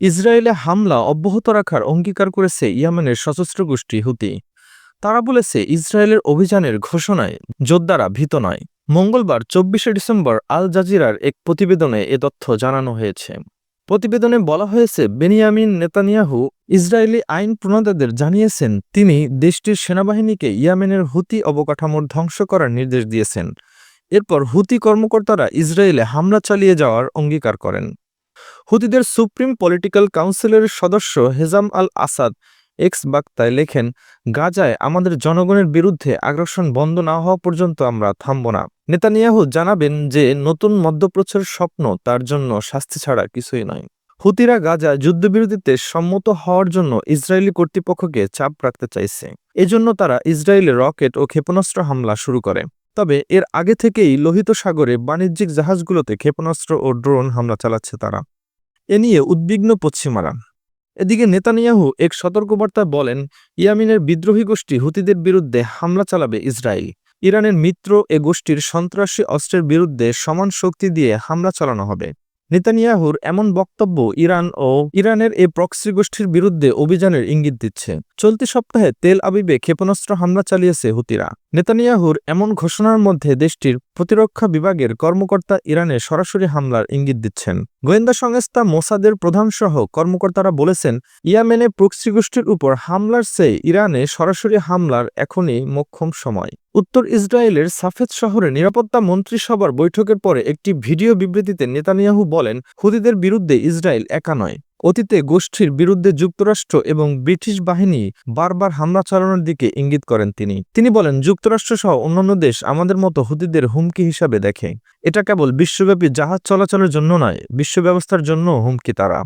ইসরায়েলে হামলা অব্যাহত রাখার অঙ্গীকার করেছে ইয়ামেনের সশস্ত্র গোষ্ঠী হুতি। তারা বলেছে, ইসরায়েলের অভিযানের ঘোষণায় যোদ্ধারা ভীত নয়। মঙ্গলবার, চব্বিশে ডিসেম্বর, আল জাজিরার এক প্রতিবেদনে এ তথ্য জানানো হয়েছে। প্রতিবেদনে বলা হয়েছে, বেনিয়ামিন নেতানিয়াহু ইসরায়েলি আইন প্রণেতাদের জানিয়েছেন, তিনি দেশটির সেনাবাহিনীকে ইয়ামেনের হুতি অবকাঠামোর ধ্বংস করার নির্দেশ দিয়েছেন। এরপর হুতি কর্মকর্তারা ইসরায়েলে হামলা চালিয়ে যাওয়ার অঙ্গীকার করেন। হুতিদের সুপ্রিম পলিটিক্যাল কাউন্সিলের সদস্য হেজাম আল আসাদ এক্স বার্তায় লেখেন, গাজায় আমাদের জনগণের বিরুদ্ধে আগ্রাসন বন্ধ না হওয়া পর্যন্ত আমরা থামব না। নেতানিয়াহু জানাবেন যে, নতুন মধ্যপ্রাচ্যের স্বপ্ন তার জন্য শাস্তি ছাড়া কিছুই নয়। হুতিরা গাজা যুদ্ধবিরতিতে সম্মত হওয়ার জন্য ইসরায়েলি কর্তৃপক্ষকে চাপ রাখতে চাইছে। এজন্য তারা ইসরায়েলে রকেট ও ক্ষেপণাস্ত্র হামলা শুরু করে। তবে এর আগে থেকেই লোহিত সাগরে বাণিজ্যিক জাহাজগুলোতে ক্ষেপণাস্ত্র ও ড্রোন হামলা চালাচ্ছে তারা। এ নিয়ে উদ্বিগ্ন পশ্চিমারা। এদিকে নেতানিয়াহু এক সতর্কবার্তা বলেন, ইয়ামিনের বিদ্রোহী গোষ্ঠী হুতিদের বিরুদ্ধে হামলা চালাবে ইসরায়েল। ইরানের মিত্র এ গোষ্ঠীর সন্ত্রাসী অস্ত্রের বিরুদ্ধে সমান শক্তি দিয়ে হামলা চালানো হবে। নেতানিয়াহুর এমন বক্তব্য ইরান ও ইরানের এ প্রক্সি গোষ্ঠীর বিরুদ্ধে অভিযানের ইঙ্গিত দিচ্ছে। চলতি সপ্তাহে তেল আবিবে ক্ষেপণাস্ত্র হামলা চালিয়েছে হুতিরা। নেতানিয়াহুর এমন ঘোষণার মধ্যে দেশটির প্রতিরক্ষা বিভাগের কর্মকর্তা ইরানে সরাসরি হামলার ইঙ্গিত দিচ্ছেন। গোয়েন্দা সংস্থা মোসাদের প্রধানসহ কর্মকর্তারা বলেছেন, ইয়েমেনে প্রক্সি গোষ্ঠীর উপর হামলার চেয়ে ইরানে সরাসরি হামলার এখনই মোক্ষম সময়। উত্তর ইসরায়েলের সাফেদ শহরে নিরাপত্তা মন্ত্রিসভার বৈঠকের পরে একটি ভিডিও বিবৃতিতে নেতানিয়াহু বলেন, হুদিদের বিরুদ্ধে ইসরায়েল একা নয়। অতীতে গোষ্ঠীর বিরুদ্ধে যুক্তরাষ্ট্র এবং ব্রিটিশ বাহিনী বারবার হামলা চালানোর দিকে ইঙ্গিত করেন তিনি। তিনি বলেন, যুক্তরাষ্ট্র সহ অন্যান্য দেশ আমাদের মতো হুদিদের হুমকি হিসাবে দেখে। এটা কেবল বিশ্বব্যাপী জাহাজ চলাচলের জন্য নয় বিশ্ব ব্যবস্থার জন্য হুমকি তারা।